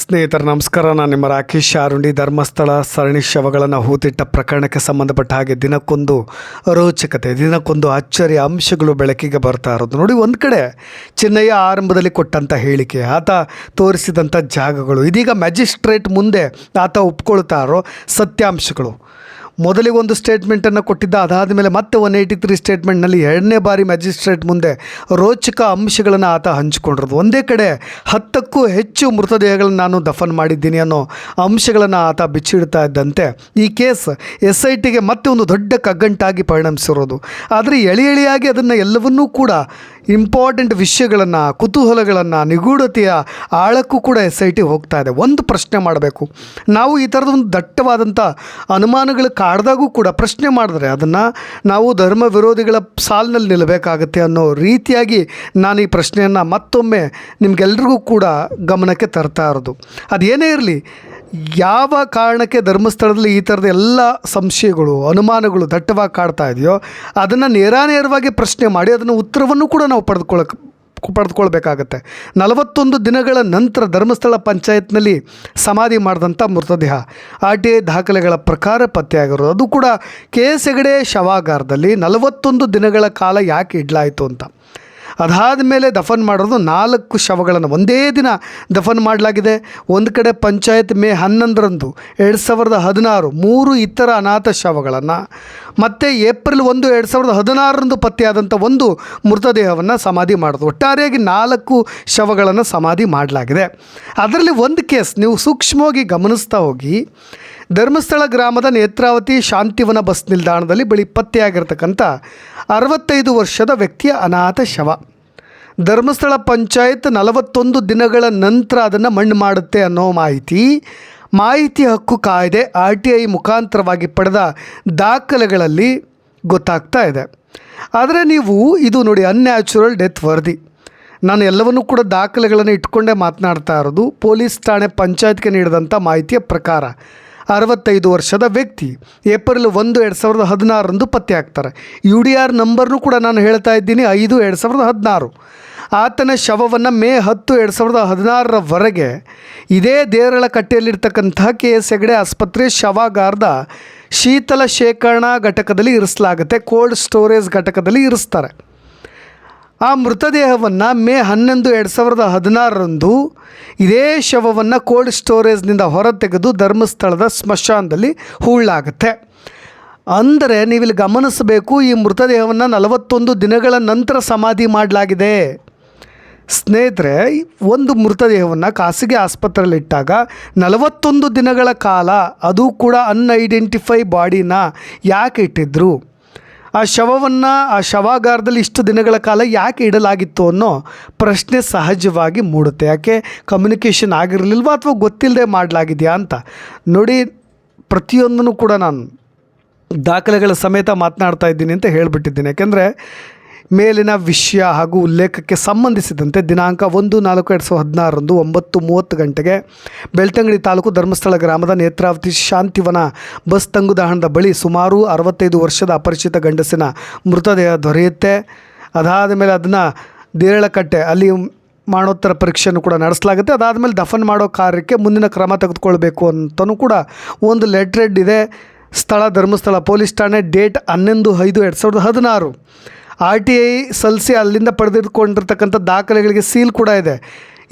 ಸ್ನೇಹಿತರ, ನಮಸ್ಕಾರ. ನಾನು ನಿಮ್ಮ ರಾಕೇಶ್ ಆರುಂಡಿ ಧರ್ಮಸ್ಥಳ ಸರಣಿ ಶವಗಳನ್ನು ಹೂತಿಟ್ಟ ಪ್ರಕರಣಕ್ಕೆ ಸಂಬಂಧಪಟ್ಟ ಹಾಗೆ ದಿನಕ್ಕೊಂದು ರೋಚಕತೆ, ದಿನಕ್ಕೊಂದು ಅಚ್ಚರಿ ಅಂಶಗಳು ಬೆಳಕಿಗೆ ಬರ್ತಾ ಇರೋದು. ನೋಡಿ, ಒಂದು ಕಡೆ ಚಿನ್ನಯ್ಯ ಆರಂಭದಲ್ಲಿ ಕೊಟ್ಟಂಥ ಹೇಳಿಕೆ, ಆತ ತೋರಿಸಿದಂಥ ಜಾಗಗಳು, ಇದೀಗ ಮ್ಯಾಜಿಸ್ಟ್ರೇಟ್ ಮುಂದೆ ಆತ ಒಪ್ಕೊಳ್ತಾ ಇರೋ ಸತ್ಯಾಂಶಗಳು. ಮೊದಲಿಗೆ ಒಂದು ಸ್ಟೇಟ್ಮೆಂಟನ್ನು ಕೊಟ್ಟಿದ್ದ ಅದಾದ ಮೇಲೆ ಮತ್ತೆ ಒನ್ ಏಯ್ಟಿ ತ್ರೀ ಸ್ಟೇಟ್ಮೆಂಟ್ನಲ್ಲಿ ಎರಡನೇ ಬಾರಿ ಮ್ಯಾಜಿಸ್ಟ್ರೇಟ್ ಮುಂದೆ ರೋಚಕ ಅಂಶಗಳನ್ನು ಆತ ಹಂಚಿಕೊಂಡಿರೋದು. ಒಂದೇ ಕಡೆ ಹತ್ತಕ್ಕೂ ಹೆಚ್ಚು ಮೃತದೇಹಗಳನ್ನು ನಾನು ದಫನ್ ಮಾಡಿದ್ದೀನಿ ಅನ್ನೋ ಅಂಶಗಳನ್ನು ಆತ ಬಿಚ್ಚಿಡ್ತಾ ಇದ್ದಂತೆ. ಈ ಕೇಸ್ ಎಸ್ ಐ ಟಿಗೆ ಮತ್ತೆ ಒಂದು ದೊಡ್ಡ ಕಗ್ಗಂಟಾಗಿ ಪರಿಣಮಿಸಿರೋದು. ಆದರೆ ಎಳಿ ಎಳೆಯಾಗಿ ಅದನ್ನು ಎಲ್ಲವನ್ನೂ ಕೂಡ ಇಂಪಾರ್ಟೆಂಟ್ ವಿಷಯಗಳನ್ನು, ಕುತೂಹಲಗಳನ್ನು, ನಿಗೂಢತೆಯ ಆಳಕ್ಕೂ ಕೂಡ ಎಸ್ ಐ ಹೋಗ್ತಾ ಇದೆ. ಒಂದು ಪ್ರಶ್ನೆ ಮಾಡಬೇಕು. ನಾವು ಈ ಥರದ ಒಂದು ದಟ್ಟವಾದಂಥ ಅನುಮಾನಗಳು ಕಾಡ್ದಾಗೂ ಕೂಡ ಪ್ರಶ್ನೆ ಮಾಡಿದ್ರೆ ಅದನ್ನು ನಾವು ಧರ್ಮ ವಿರೋಧಿಗಳ ಸಾಲಿನಲ್ಲಿ ನಿಲ್ಲಬೇಕಾಗತ್ತೆ ಅನ್ನೋ ರೀತಿಯಾಗಿ ನಾನು ಈ ಪ್ರಶ್ನೆಯನ್ನು ಮತ್ತೊಮ್ಮೆ ನಿಮಗೆಲ್ರಿಗೂ ಕೂಡ ಗಮನಕ್ಕೆ ತರ್ತಾ ಇರೋದು. ಅದೇನೇ ಇರಲಿ ಯಾವ ಕಾರಣಕ್ಕೆ ಧರ್ಮಸ್ಥಳದಲ್ಲಿ ಈ ಥರದ ಎಲ್ಲ ಸಂಶಯಗಳು, ಅನುಮಾನಗಳು ದಟ್ಟವಾಗಿ ಕಾಡ್ತಾ ಇದೆಯೋ, ಅದನ್ನು ನೇರಾನೇರವಾಗಿ ಪ್ರಶ್ನೆ ಮಾಡಿ, ಅದನ್ನು ಉತ್ತರವನ್ನು ಕೂಡ ನಾವು ಪಡೆದುಕೊಳ್ಳಕ್ಕೆ ಪಡೆದುಕೊಳ್ಬೇಕಾಗತ್ತೆ. ನಲವತ್ತೊಂದು ದಿನಗಳ ನಂತರ ಧರ್ಮಸ್ಥಳ ಪಂಚಾಯತ್ನಲ್ಲಿ ಸಮಾಧಿ ಮಾಡಿದಂಥ ಮೃತದೇಹ ಆರ್ ಟಿ ಐ ದಾಖಲೆಗಳ ಪ್ರಕಾರ ಪತ್ತೆಯಾಗಿರೋದು. ಅದು ಕೂಡ ಕೆ ಎಸ್ ಹೆಗಡೆ ಶವಾಗಾರದಲ್ಲಿ ನಲವತ್ತೊಂದು ದಿನಗಳ ಕಾಲ ಯಾಕೆ ಇಡಲಾಯಿತು ಅಂತ. ಅದಾದ ಮೇಲೆ ದಫನ್ ಮಾಡಿರೋದು ನಾಲ್ಕು ಶವಗಳನ್ನು. ಒಂದೇ ದಿನ ದಫನ್ ಮಾಡಲಾಗಿದೆ. ಒಂದು ಕಡೆ ಪಂಚಾಯತ್ ಮೇ ಹನ್ನೊಂದರಂದು ಎರಡು ಸಾವಿರದ ಹದಿನಾರು ಮೂರು ಇತರ ಅನಾಥ ಶವಗಳನ್ನು, ಮತ್ತು ಏಪ್ರಿಲ್ ಒಂದು ಎರಡು ಸಾವಿರದ ಹದಿನಾರರಂದು ಪತ್ತೆಯಾದಂಥ ಒಂದು ಮೃತದೇಹವನ್ನು ಸಮಾಧಿ ಮಾಡೋದು ಒಟ್ಟಾರೆಯಾಗಿ ನಾಲ್ಕು ಶವಗಳನ್ನು ಸಮಾಧಿ ಮಾಡಲಾಗಿದೆ. ಅದರಲ್ಲಿ ಒಂದು ಕೇಸ್ ನೀವು ಸೂಕ್ಷ್ಮವಾಗಿ ಗಮನಿಸ್ತಾ ಹೋಗಿ ಧರ್ಮಸ್ಥಳ ಗ್ರಾಮದ ನೇತ್ರಾವತಿ ಶಾಂತಿವನ ಬಸ್ ನಿಲ್ದಾಣದಲ್ಲಿ ಬಳಿ ಪತ್ತೆಯಾಗಿರ್ತಕ್ಕಂಥ ಅರವತ್ತೈದು ವರ್ಷದ ವ್ಯಕ್ತಿಯ ಅನಾಥ ಶವ. ಧರ್ಮಸ್ಥಳ ಪಂಚಾಯತ್ ನಲವತ್ತೊಂದು ದಿನಗಳ ನಂತರ ಅದನ್ನು ಮಣ್ಣು ಮಾಡುತ್ತೆ ಅನ್ನೋ ಮಾಹಿತಿ ಮಾಹಿತಿ ಹಕ್ಕು ಕಾಯ್ದೆ ಆರ್ ಟಿ ಐ ಮುಖಾಂತರವಾಗಿ ಪಡೆದ ದಾಖಲೆಗಳಲ್ಲಿ ಗೊತ್ತಾಗ್ತಾ ಇದೆ. ಆದರೆ ನೀವು ಇದು ನೋಡಿ ಅನ್ಯಾಚುರಲ್ ಡೆತ್ ವರದಿ. ನಾನು ಎಲ್ಲವನ್ನೂ ಕೂಡ ದಾಖಲೆಗಳನ್ನು ಇಟ್ಕೊಂಡೇ ಮಾತನಾಡ್ತಾ ಇರೋದು ಪೊಲೀಸ್ ಠಾಣೆ ಪಂಚಾಯತ್ಗೆ ನೀಡಿದಂಥ ಮಾಹಿತಿಯ ಪ್ರಕಾರ. ಅರವತ್ತೈದು ವರ್ಷದ ವ್ಯಕ್ತಿ ಏಪ್ರಿಲ್ ಒಂದು ಎರಡು ಸಾವಿರದ ಹದಿನಾರರಂದು ಪತ್ತೆ ಆಗ್ತಾರೆ. ಯು ಡಿ ಆರ್ ನಂಬರ್ನು ಕೂಡ ನಾನು ಹೇಳ್ತಾ ಇದ್ದೀನಿ, ಐದು ಎರಡು ಸಾವಿರದ ಹದಿನಾರು. ಆತನ ಶವವನ್ನು ಮೇ ಹತ್ತು ಎರಡು ಸಾವಿರದ ಹದಿನಾರರವರೆಗೆ ಇದೇ ದೇರಳ ಕಟ್ಟೆಯಲ್ಲಿರ್ತಕ್ಕಂಥ ಕೆ ಎಸ್ ಹೆಗಡೆ ಆಸ್ಪತ್ರೆ ಶವಾಗಾರದ ಶೀತಲ ಶೇಖರಣಾ ಘಟಕದಲ್ಲಿ ಇರಿಸಲಾಗುತ್ತೆ, ಕೋಲ್ಡ್ ಸ್ಟೋರೇಜ್ ಘಟಕದಲ್ಲಿ ಇರಿಸ್ತಾರೆ. ಆ ಮೃತದೇಹವನ್ನು ಮೇ ಹನ್ನೊಂದು ಎರಡು ಸಾವಿರದ ಹದಿನಾರರಂದು ಇದೇ ಶವವನ್ನು ಕೋಲ್ಡ್ ಸ್ಟೋರೇಜ್ನಿಂದ ಹೊರತೆಗೆದು ಧರ್ಮಸ್ಥಳದ ಸ್ಮಶಾನದಲ್ಲಿ ಹೂಳಾಗುತ್ತೆ ಅಂದರೆ ನೀವಿಲ್ಲಿ ಗಮನಿಸಬೇಕು, ಈ ಮೃತದೇಹವನ್ನು ನಲವತ್ತೊಂದು ದಿನಗಳ ನಂತರ ಸಮಾಧಿ ಮಾಡಲಾಗಿದೆ. ಸ್ನೇಹಿತರೆ, ಒಂದು ಮೃತದೇಹವನ್ನು ಖಾಸಗಿ ಆಸ್ಪತ್ರೆಯಲ್ಲಿಟ್ಟಾಗ ನಲವತ್ತೊಂದು ದಿನಗಳ ಕಾಲ ಅದು ಕೂಡ ಅನ್ಐಡೆಂಟಿಫೈ ಬಾಡಿನ ಯಾಕೆ ಇಟ್ಟಿದ್ರು? ಆ ಶವವನ್ನು ಆ ಶವಾಗಾರದಲ್ಲಿ ಇಷ್ಟು ದಿನಗಳ ಕಾಲ ಯಾಕೆ ಇಡಲಾಗಿತ್ತು ಅನ್ನೋ ಪ್ರಶ್ನೆ ಸಹಜವಾಗಿ ಮೂಡುತ್ತೆ. ಯಾಕೆ ಕಮ್ಯುನಿಕೇಷನ್ ಆಗಿರಲಿಲ್ವಾ ಅಥವಾ ಗೊತ್ತಿಲ್ಲದೆ ಮಾಡಲಾಗಿದೆಯಾ ಅಂತ? ನೋಡಿ, ಪ್ರತಿಯೊಂದನ್ನು ಕೂಡ ನಾನು ದಾಖಲೆಗಳ ಸಮೇತ ಮಾತನಾಡ್ತಾ ಇದ್ದೀನಿ ಅಂತ ಹೇಳಿಬಿಟ್ಟಿದ್ದೀನಿ. ಯಾಕೆಂದರೆ ಮೇಲಿನ ವಿಷಯ ಹಾಗೂ ಉಲ್ಲೇಖಕ್ಕೆ ಸಂಬಂಧಿಸಿದಂತೆ ದಿನಾಂಕ ಒಂದು ನಾಲ್ಕು ಎರಡು ಸಾವಿರದ ಹದಿನಾರರಂದು ಒಂಬತ್ತು ಮೂವತ್ತು ಗಂಟೆಗೆ ಬೆಳ್ತಂಗಡಿ ತಾಲೂಕು ಧರ್ಮಸ್ಥಳ ಗ್ರಾಮದ ನೇತ್ರಾವತಿ ಶಾಂತಿವನ ಬಸ್ ತಂಗುದಾಹಣದ ಬಳಿ ಸುಮಾರು ಅರವತ್ತೈದು ವರ್ಷದ ಅಪರಿಚಿತ ಗಂಡಸಿನ ಮೃತದೇಹ ದೊರೆಯುತ್ತೆ. ಅದಾದ ಮೇಲೆ ಅದನ್ನು ದೇರಳಕಟ್ಟೆ ಅಲ್ಲಿ ಮಾಡೋತ್ತರ ಪರೀಕ್ಷೆಯನ್ನು ಕೂಡ ನಡೆಸಲಾಗುತ್ತೆ. ಅದಾದಮೇಲೆ ದಫನ್ ಮಾಡೋ ಕಾರ್ಯಕ್ಕೆ ಮುಂದಿನ ಕ್ರಮ ತೆಗೆದುಕೊಳ್ಬೇಕು ಅಂತಲೂ ಕೂಡ ಒಂದು ಲೆಟ್ರೆಡ್ ಇದೆ. ಸ್ಥಳ ಧರ್ಮಸ್ಥಳ ಪೊಲೀಸ್ ಠಾಣೆ ಡೇಟ್ ಹನ್ನೊಂದು ಐದು ಎರಡು ಸಾವಿರದ ಹದಿನಾರು. ಆರ್ ಟಿ ಐ ಸಲ್ಲಿಸಿ ಅಲ್ಲಿಂದ ಪಡೆದಿಟ್ಕೊಂಡಿರ್ತಕ್ಕಂಥ ದಾಖಲೆಗಳಿಗೆ ಸೀಲ್ ಕೂಡ ಇದೆ.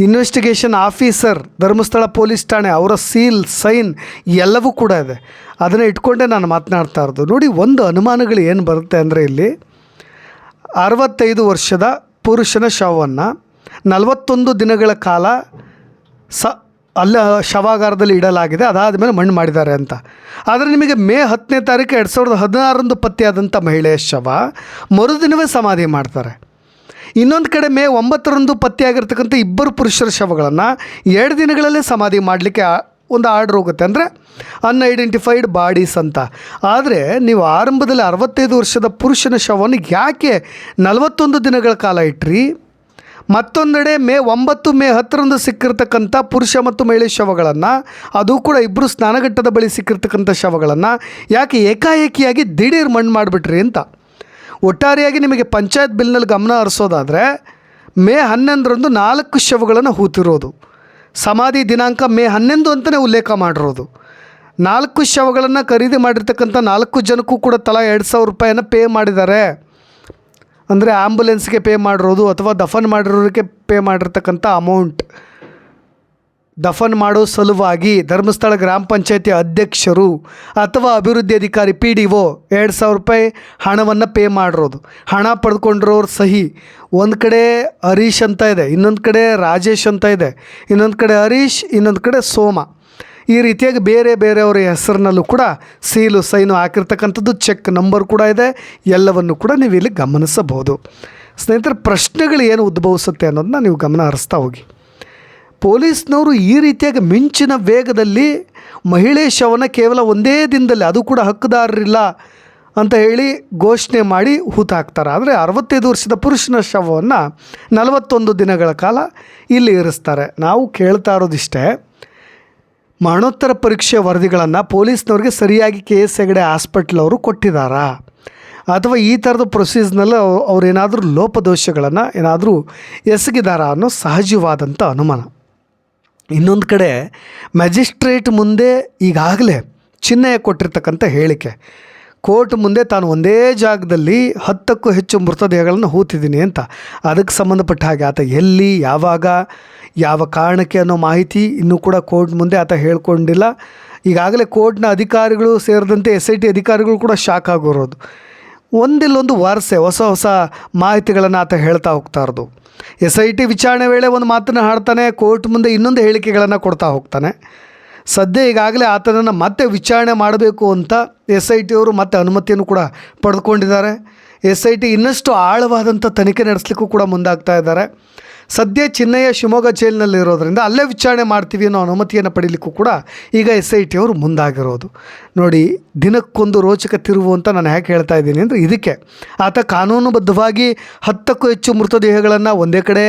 ಇನ್ವೆಸ್ಟಿಗೇಷನ್ ಆಫೀಸರ್ ಧರ್ಮಸ್ಥಳ ಪೊಲೀಸ್ ಠಾಣೆ, ಅವರ ಸೀಲ್ ಸೈನ್ ಎಲ್ಲವೂ ಕೂಡ ಇದೆ. ಅದನ್ನು ಇಟ್ಕೊಂಡೇ ನಾನು ಮಾತನಾಡ್ತಾ ಇರೋದು. ನೋಡಿ, ಒಂದು ಅನುಮಾನಗಳು ಏನು ಬರುತ್ತೆ ಅಂದರೆ ಇಲ್ಲಿ ಅರವತ್ತೈದು ವರ್ಷದ ಪುರುಷನ ಶವವನ್ನು ನಲವತ್ತೊಂದು ದಿನಗಳ ಕಾಲ ಸ ಅಲ್ಲ, ಶವಾಗಾರದಲ್ಲಿ ಇಡಲಾಗಿದೆ ಅದಾದ ಮೇಲೆ ಮಣ್ಣು ಮಾಡಿದ್ದಾರೆ ಅಂತ. ಆದರೆ ನಿಮಗೆ ಮೇ ಹತ್ತನೇ ತಾರೀಕು ಎರಡು ಸಾವಿರದ ಹದಿನಾರರಂದು ಪತ್ತೆಯಾದಂಥ ಮಹಿಳೆಯ ಶವ ಮರುದಿನವೇ ಸಮಾಧಿ ಮಾಡ್ತಾರೆ. ಇನ್ನೊಂದು ಕಡೆ ಮೇ ಒಂಬತ್ತರಂದು ಪತ್ತೆಯಾಗಿರ್ತಕ್ಕಂಥ ಇಬ್ಬರು ಪುರುಷರ ಶವಗಳನ್ನು ಎರಡು ದಿನಗಳಲ್ಲೇ ಸಮಾಧಿ ಮಾಡಲಿಕ್ಕೆ ಒಂದು ಆರ್ಡ್ರ್ ಹೋಗುತ್ತೆ. ಅಂದರೆ ಅನ್ಐಡೆಂಟಿಫೈಡ್ ಬಾಡೀಸ್ ಅಂತ. ಆದರೆ ನೀವು ಆರಂಭದಲ್ಲಿ ಅರವತ್ತೈದು ವರ್ಷದ ಪುರುಷನ ಶವವನ್ನು ಯಾಕೆ ನಲವತ್ತೊಂದು ದಿನಗಳ ಕಾಲ ಇಟ್ರಿ? ಮತ್ತೊಂದೆಡೆ ಮೇ ಒಂಬತ್ತು, ಮೇ ಹತ್ತರಂದು ಸಿಕ್ಕಿರ್ತಕ್ಕಂಥ ಪುರುಷ ಮತ್ತು ಮಹಿಳೆ ಶವಗಳನ್ನು, ಅದು ಕೂಡ ಇಬ್ಬರು ಸ್ನಾನಘಟ್ಟದ ಬಳಿ ಸಿಕ್ಕಿರ್ತಕ್ಕಂಥ ಶವಗಳನ್ನು ಯಾಕೆ ಏಕಾಏಕಿಯಾಗಿ ದಿಢೀರ್ ಮಣ್ಣು ಮಾಡಿಬಿಟ್ರಿ ಅಂತ. ಒಟ್ಟಾರೆಯಾಗಿ ನಿಮಗೆ ಪಂಚಾಯತ್ ಬಿಲ್ನಲ್ಲಿ ಗಮನ ಹರಿಸೋದಾದರೆ, ಮೇ ಹನ್ನೊಂದರಂದು ನಾಲ್ಕು ಶವಗಳನ್ನು ಹೂತಿರೋದು. ಸಮಾಧಿ ದಿನಾಂಕ ಮೇ ಹನ್ನೊಂದು ಅಂತಲೇ ಉಲ್ಲೇಖ ಮಾಡಿರೋದು. ನಾಲ್ಕು ಶವಗಳನ್ನು ಖರೀದಿ ಮಾಡಿರ್ತಕ್ಕಂಥ ನಾಲ್ಕು ಜನಕ್ಕೂ ಕೂಡ ತಲಾ ಎರಡು ಸಾವಿರ ರೂಪಾಯಿಯನ್ನು ಪೇ ಮಾಡಿದ್ದಾರೆ. ಅಂದರೆ ಆ್ಯಂಬುಲೆನ್ಸ್ಗೆ ಪೇ ಮಾಡಿರೋದು ಅಥವಾ ದಫನ್ ಮಾಡಿರೋರಿಗೆ ಪೇ ಮಾಡಿರ್ತಕ್ಕಂಥ ಅಮೌಂಟ್. ದಫನ್ ಮಾಡೋ ಸಲುವಾಗಿ ಧರ್ಮಸ್ಥಳ ಗ್ರಾಮ ಪಂಚಾಯತಿ ಅಧ್ಯಕ್ಷರು ಅಥವಾ ಅಭಿವೃದ್ಧಿ ಅಧಿಕಾರಿ ಪಿ ಡಿ ಒ ಎರಡು ಸಾವಿರ ರೂಪಾಯಿ ಹಣವನ್ನು ಪೇ ಮಾಡಿರೋದು. ಹಣ ಪಡ್ಕೊಂಡಿರೋರು ಸಹಿ. ಒಂದು ಕಡೆ ಹರೀಶ್ ಅಂತ ಇದೆ, ಇನ್ನೊಂದು ಕಡೆ ರಾಜೇಶ್ ಅಂತ ಇದೆ, ಇನ್ನೊಂದು ಕಡೆ ಹರೀಶ್, ಇನ್ನೊಂದು ಕಡೆ ಸೋಮ. ಈ ರೀತಿಯಾಗಿ ಬೇರೆ ಬೇರೆಯವರ ಹೆಸರಿನಲ್ಲೂ ಕೂಡ ಸೀಲು, ಸೈನು ಹಾಕಿರ್ತಕ್ಕಂಥದ್ದು ಚೆಕ್ ನಂಬರ್ ಕೂಡ ಇದೆ. ಎಲ್ಲವನ್ನು ಕೂಡ ನೀವು ಇಲ್ಲಿ ಗಮನಿಸಬಹುದು. ಸ್ನೇಹಿತರೆ, ಪ್ರಶ್ನೆಗಳು ಏನು ಉದ್ಭವಿಸುತ್ತೆ ಅನ್ನೋದನ್ನ ನೀವು ಗಮನ ಹರಿಸ್ತಾ ಹೋಗಿ. ಪೊಲೀಸ್ನವರು ಈ ರೀತಿಯಾಗಿ ಮಿಂಚಿನ ವೇಗದಲ್ಲಿ ಮಹಿಳೆ ಶವನ ಕೇವಲ ಒಂದೇ ದಿನದಲ್ಲಿ ಅದು ಕೂಡ ಹಕ್ಕುದಾರರಿಲ್ಲ ಅಂತ ಹೇಳಿ ಘೋಷಣೆ ಮಾಡಿ ಹೂತಾಕ್ತಾರೆ ಆದರೆ ಅರವತ್ತೈದು ವರ್ಷದ ಪುರುಷನ ಶವವನ್ನು ನಲವತ್ತೊಂದು ದಿನಗಳ ಕಾಲ ಇಲ್ಲಿ ಇರಿಸ್ತಾರೆ. ನಾವು ಕೇಳ್ತಾ ಇರೋದಿಷ್ಟೇ ಮರಣೋತ್ತರ ಪರೀಕ್ಷೆ ವರದಿಗಳನ್ನು ಪೊಲೀಸ್ನವ್ರಿಗೆ ಸರಿಯಾಗಿ ಕೆ ಎಸ್ ಹೆಗಡೆ ಹಾಸ್ಪಿಟ್ಲ್ ಅವರು ಕೊಟ್ಟಿದ್ದಾರಾ ಅಥವಾ ಈ ಥರದ ಪ್ರೊಸೀಸ್ನಲ್ಲಿ ಅವರೇನಾದರೂ ಲೋಪದೋಷಗಳನ್ನು ಏನಾದರೂ ಎಸಗಿದಾರಾ ಅನ್ನೋ ಸಹಜವಾದಂಥ ಅನುಮಾನ. ಇನ್ನೊಂದು ಕಡೆ ಮ್ಯಾಜಿಸ್ಟ್ರೇಟ್ ಮುಂದೆ ಈಗಾಗಲೇ ಚಿನ್ನಯ್ಯ ಕೊಟ್ಟಿರ್ತಕ್ಕಂಥ ಹೇಳಿಕೆ. ಕೋರ್ಟ್ ಮುಂದೆ ತಾನು ಒಂದೇ ಜಾಗದಲ್ಲಿ ಹತ್ತಕ್ಕೂ ಹೆಚ್ಚು ಮೃತದೇಹಗಳನ್ನು ಹೂತಿದ್ದೀನಿ ಅಂತ. ಅದಕ್ಕೆ ಸಂಬಂಧಪಟ್ಟ ಹಾಗೆ ಆತ ಎಲ್ಲಿ, ಯಾವಾಗ, ಯಾವ ಕಾರಣಕ್ಕೆ ಅನ್ನೋ ಮಾಹಿತಿ ಇನ್ನೂ ಕೂಡ ಕೋರ್ಟ್ ಮುಂದೆ ಆತ ಹೇಳ್ಕೊಂಡಿಲ್ಲ. ಈಗಾಗಲೇ ಕೋರ್ಟ್ನ ಅಧಿಕಾರಿಗಳು ಸೇರಿದಂತೆ ಎಸ್ ಐ ಟಿ ಅಧಿಕಾರಿಗಳು ಕೂಡ ಶಾಕ್ ಆಗಿರೋದು. ಒಂದಿಲ್ಲೊಂದು ವಾರಸೆ, ಹೊಸ ಹೊಸ ಮಾಹಿತಿಗಳನ್ನು ಆತ ಹೇಳ್ತಾ ಹೋಗ್ತಾ ಇರೋದು. ಎಸ್ ಐ ಟಿ ವಿಚಾರಣೆ ವೇಳೆ ಒಂದು ಮಾತನ್ನು ಹಾಡ್ತಾನೆ, ಕೋರ್ಟ್ ಮುಂದೆ ಇನ್ನೊಂದು ಹೇಳಿಕೆಗಳನ್ನು ಕೊಡ್ತಾ ಹೋಗ್ತಾನೆ. ಸದ್ಯ ಈಗಾಗಲೇ ಆತನನ್ನು ಮತ್ತೆ ವಿಚಾರಣೆ ಮಾಡಬೇಕು ಅಂತ ಎಸ್ ಐ ಟಿಯವರು ಮತ್ತೆ ಅನುಮತಿಯನ್ನು ಕೂಡ ಪಡೆದುಕೊಂಡಿದ್ದಾರೆ. ಎಸ್ ಐ ಟಿ ಇನ್ನಷ್ಟು ಆಳವಾದಂಥ ತನಿಖೆ ನಡೆಸಲಿಕ್ಕೂ ಕೂಡ ಮುಂದಾಗ್ತಾ ಇದ್ದಾರೆ. ಸದ್ಯ ಚಿನ್ನಯ್ಯ ಶಿವಮೊಗ್ಗ ಜೈಲಿನಲ್ಲಿ ಇರೋದ್ರಿಂದ ಅಲ್ಲೇ ವಿಚಾರಣೆ ಮಾಡ್ತೀವಿ ಅನ್ನೋ ಅನುಮತಿಯನ್ನು ಪಡೀಲಿಕ್ಕೂ ಕೂಡ ಈಗ ಎಸ್ ಐ ಟಿ ಅವರು ಮುಂದಾಗಿರೋದು. ನೋಡಿ, ದಿನಕ್ಕೊಂದು ರೋಚಕ ತಿರುವು ಅಂತ ನಾನು ಯಾಕೆ ಹೇಳ್ತಾ ಇದ್ದೀನಿ ಅಂದರೆ ಇದಕ್ಕೆ. ಆತ ಕಾನೂನುಬದ್ಧವಾಗಿ ಹತ್ತಕ್ಕೂ ಹೆಚ್ಚು ಮೃತದೇಹಗಳನ್ನು ಒಂದೇ ಕಡೆ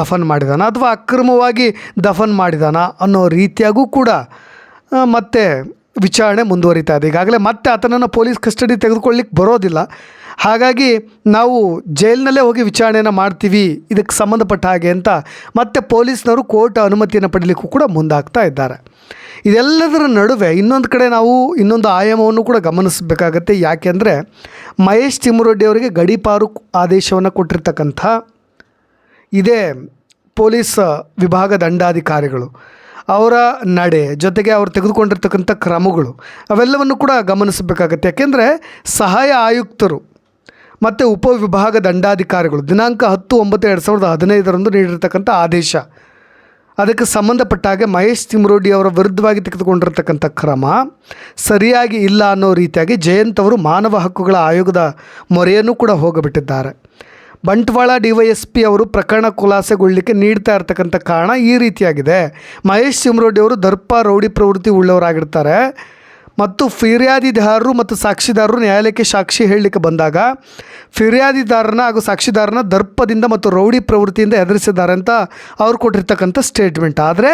ದಫನ್ ಮಾಡಿದಾನ ಅಥವಾ ಅಕ್ರಮವಾಗಿ ದಫನ್ ಮಾಡಿದಾನ ಅನ್ನೋ ರೀತಿಯಾಗೂ ಕೂಡ ಮತ್ತೆ ವಿಚಾರಣೆ ಮುಂದುವರಿತಾ ಇದೆ. ಈಗಾಗಲೇ ಮತ್ತೆ ಆತನನ್ನು ಪೊಲೀಸ್ ಕಸ್ಟಡಿ ತೆಗೆದುಕೊಳ್ಳಿಕ್ಕೆ ಬರೋದಿಲ್ಲ. ಹಾಗಾಗಿ ನಾವು ಜೈಲಿನಲ್ಲೇ ಹೋಗಿ ವಿಚಾರಣೆಯನ್ನು ಮಾಡ್ತೀವಿ, ಇದಕ್ಕೆ ಸಂಬಂಧಪಟ್ಟ ಹಾಗೆ ಅಂತ ಮತ್ತೆ ಪೊಲೀಸ್ನವರು ಕೋರ್ಟ್ ಅನುಮತಿಯನ್ನು ಪಡೀಲಿಕ್ಕೂ ಕೂಡ ಮುಂದಾಗ್ತಾ ಇದ್ದಾರೆ. ಇದೆಲ್ಲದರ ನಡುವೆ ಇನ್ನೊಂದು ಕಡೆ ನಾವು ಇನ್ನೊಂದು ಆಯಾಮವನ್ನು ಕೂಡ ಗಮನಿಸಬೇಕಾಗತ್ತೆ. ಯಾಕೆಂದರೆ ಮಹೇಶ್ ತಿಮ್ಮರೆಡ್ಡಿ ಅವರಿಗೆ ಗಡೀಪಾರು ಆದೇಶವನ್ನು ಕೊಟ್ಟಿರ್ತಕ್ಕಂಥ ಇದೇ ಪೊಲೀಸ್ ವಿಭಾಗ ದಂಡಾಧಿಕಾರಿಗಳು. ಅವರ ನಡೆ ಜೊತೆಗೆ ಅವರು ತೆಗೆದುಕೊಂಡಿರ್ತಕ್ಕಂಥ ಕ್ರಮಗಳು ಅವೆಲ್ಲವನ್ನು ಕೂಡ ಗಮನಿಸಬೇಕಾಗತ್ತೆ. ಯಾಕೆಂದರೆ ಸಹಾಯ ಆಯುಕ್ತರು ಮತ್ತು ಉಪವಿಭಾಗ ದಂಡಾಧಿಕಾರಿಗಳು ದಿನಾಂಕ ಹತ್ತು ಒಂಬತ್ತು ಎರಡು ಸಾವಿರದ ಹದಿನೈದರಂದು ನೀಡಿರ್ತಕ್ಕಂಥ ಆದೇಶ. ಅದಕ್ಕೆ ಸಂಬಂಧಪಟ್ಟ ಹಾಗೆ ಮಹೇಶ್ ತಿಮ್ರೋಡಿ ಅವರ ವಿರುದ್ಧವಾಗಿ ತೆಗೆದುಕೊಂಡಿರ್ತಕ್ಕಂಥ ಕ್ರಮ ಸರಿಯಾಗಿ ಇಲ್ಲ ಅನ್ನೋ ರೀತಿಯಾಗಿ ಜಯಂತ್ ಅವರು ಮಾನವ ಹಕ್ಕುಗಳ ಆಯೋಗದ ಮೊರೆಯನ್ನು ಕೂಡ ಹೋಗಬಿಟ್ಟಿದ್ದಾರೆ. Bantwal D Y S P ಅವರು ಪ್ರಕರಣ ಖುಲಾಸೆಗೊಳ್ಳಲಿಕ್ಕೆ ನೀಡ್ತಾ ಇರ್ತಕ್ಕಂಥ ಕಾರಣ ಈ ರೀತಿಯಾಗಿದೆ. ಮಹೇಶ್ ಸಿಮ್ರೋಡಿ ಅವರು ದರ್ಪ, ರೌಡಿ ಪ್ರವೃತ್ತಿ ಉಳ್ಳವರಾಗಿರ್ತಾರೆ. ಮತ್ತು ಫಿರ್ಯಾದಿದಾರರು ಮತ್ತು ಸಾಕ್ಷಿದಾರರು ನ್ಯಾಯಾಲಯಕ್ಕೆ ಸಾಕ್ಷಿ ಹೇಳಲಿಕ್ಕೆ ಬಂದಾಗ ಫಿರ್ಯಾದಿದಾರನ ಹಾಗೂ ಸಾಕ್ಷಿದಾರನ ದರ್ಪದಿಂದ ಮತ್ತು ರೌಡಿ ಪ್ರವೃತ್ತಿಯಿಂದ ಎದುರಿಸಿದ್ದಾರೆ ಅಂತ ಅವ್ರು ಕೊಟ್ಟಿರ್ತಕ್ಕಂಥ ಸ್ಟೇಟ್ಮೆಂಟ್. ಆದರೆ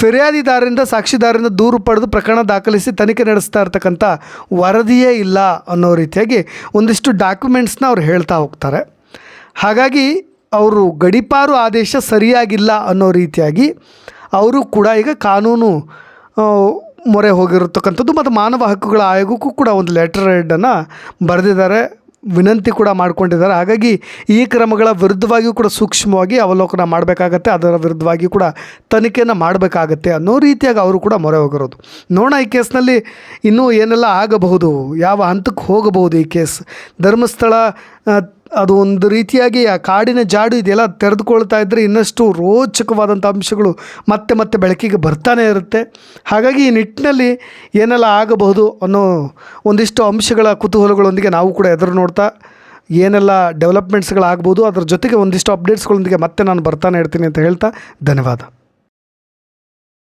ಫಿರ್ಯಾದಿದಾರರಿಂದ, ಸಾಕ್ಷಿದಾರರಿಂದ ದೂರು ಪಡೆದು ಪ್ರಕರಣ ದಾಖಲಿಸಿ ತನಿಖೆ ನಡೆಸ್ತಾ ಇರ್ತಕ್ಕಂಥ ವರದಿಯೇ ಇಲ್ಲ ಅನ್ನೋ ರೀತಿಯಾಗಿ ಒಂದಿಷ್ಟು ಡಾಕ್ಯುಮೆಂಟ್ಸ್ನ ಅವ್ರು ಹೇಳ್ತಾ ಹೋಗ್ತಾರೆ. ಹಾಗಾಗಿ ಅವರು ಗಡಿಪಾರು ಆದೇಶ ಸರಿಯಾಗಿಲ್ಲ ಅನ್ನೋ ರೀತಿಯಾಗಿ ಅವರು ಕೂಡ ಈಗ ಕಾನೂನು ಮೊರೆ ಹೋಗಿರತಕ್ಕಂಥದ್ದು ಮತ್ತು ಮಾನವ ಹಕ್ಕುಗಳ ಆಯೋಗಕ್ಕೂ ಕೂಡ ಒಂದು ಲೆಟರ್ ಹೆಡನ್ನು ಬರೆದಿದ್ದಾರೆ, ವಿನಂತಿ ಕೂಡ ಮಾಡಿಕೊಂಡಿದ್ದಾರೆ. ಹಾಗಾಗಿ ಈ ಕ್ರಮಗಳ ವಿರುದ್ಧವಾಗಿಯೂ ಕೂಡ ಸೂಕ್ಷ್ಮವಾಗಿ ಅವಲೋಕನ ಮಾಡಬೇಕಾಗತ್ತೆ, ಅದರ ವಿರುದ್ಧವಾಗಿಯೂ ಕೂಡ ತನಿಖೆಯನ್ನು ಮಾಡಬೇಕಾಗತ್ತೆ ಅನ್ನೋ ರೀತಿಯಾಗಿ ಅವರು ಕೂಡ ಮೊರೆ ಹೋಗಿರೋದು. ನೋಡೋಣ ಈ ಕೇಸ್ನಲ್ಲಿ ಇನ್ನೂ ಏನೆಲ್ಲ ಆಗಬಹುದು, ಯಾವ ಹಂತಕ್ಕೆ ಹೋಗಬಹುದು ಈ ಕೇಸ್. ಧರ್ಮಸ್ಥಳ ಅದು ಒಂದು ರೀತಿಯಾಗಿ ಆ ಕಾಡಿನ ಜಾಡು ಇದೆಲ್ಲ ತೆರೆದುಕೊಳ್ತಾ ಇದ್ದರೆ ಇನ್ನಷ್ಟು ರೋಚಕವಾದಂಥ ಅಂಶಗಳು ಮತ್ತೆ ಮತ್ತೆ ಬೆಳಕಿಗೆ ಬರ್ತಾನೆ ಇರುತ್ತೆ. ಹಾಗಾಗಿ ಈ ನಿಟ್ಟಿನಲ್ಲಿ ಏನೆಲ್ಲ ಆಗಬಹುದು ಅನ್ನೋ ಒಂದಿಷ್ಟು ಅಂಶಗಳ ಕುತೂಹಲಗಳೊಂದಿಗೆ ನಾವು ಕೂಡ ಎದುರು ನೋಡ್ತಾ ಏನೆಲ್ಲ ಡೆವಲಪ್ಮೆಂಟ್ಸ್ಗಳಾಗ್ಬೋದು ಅದ್ರ ಜೊತೆಗೆ ಒಂದಿಷ್ಟು ಅಪ್ಡೇಟ್ಸ್ಗಳೊಂದಿಗೆ ಮತ್ತೆ ನಾನು ಬರ್ತಾನೆ ಇರ್ತೀನಿ ಅಂತ ಹೇಳ್ತಾ ಧನ್ಯವಾದ.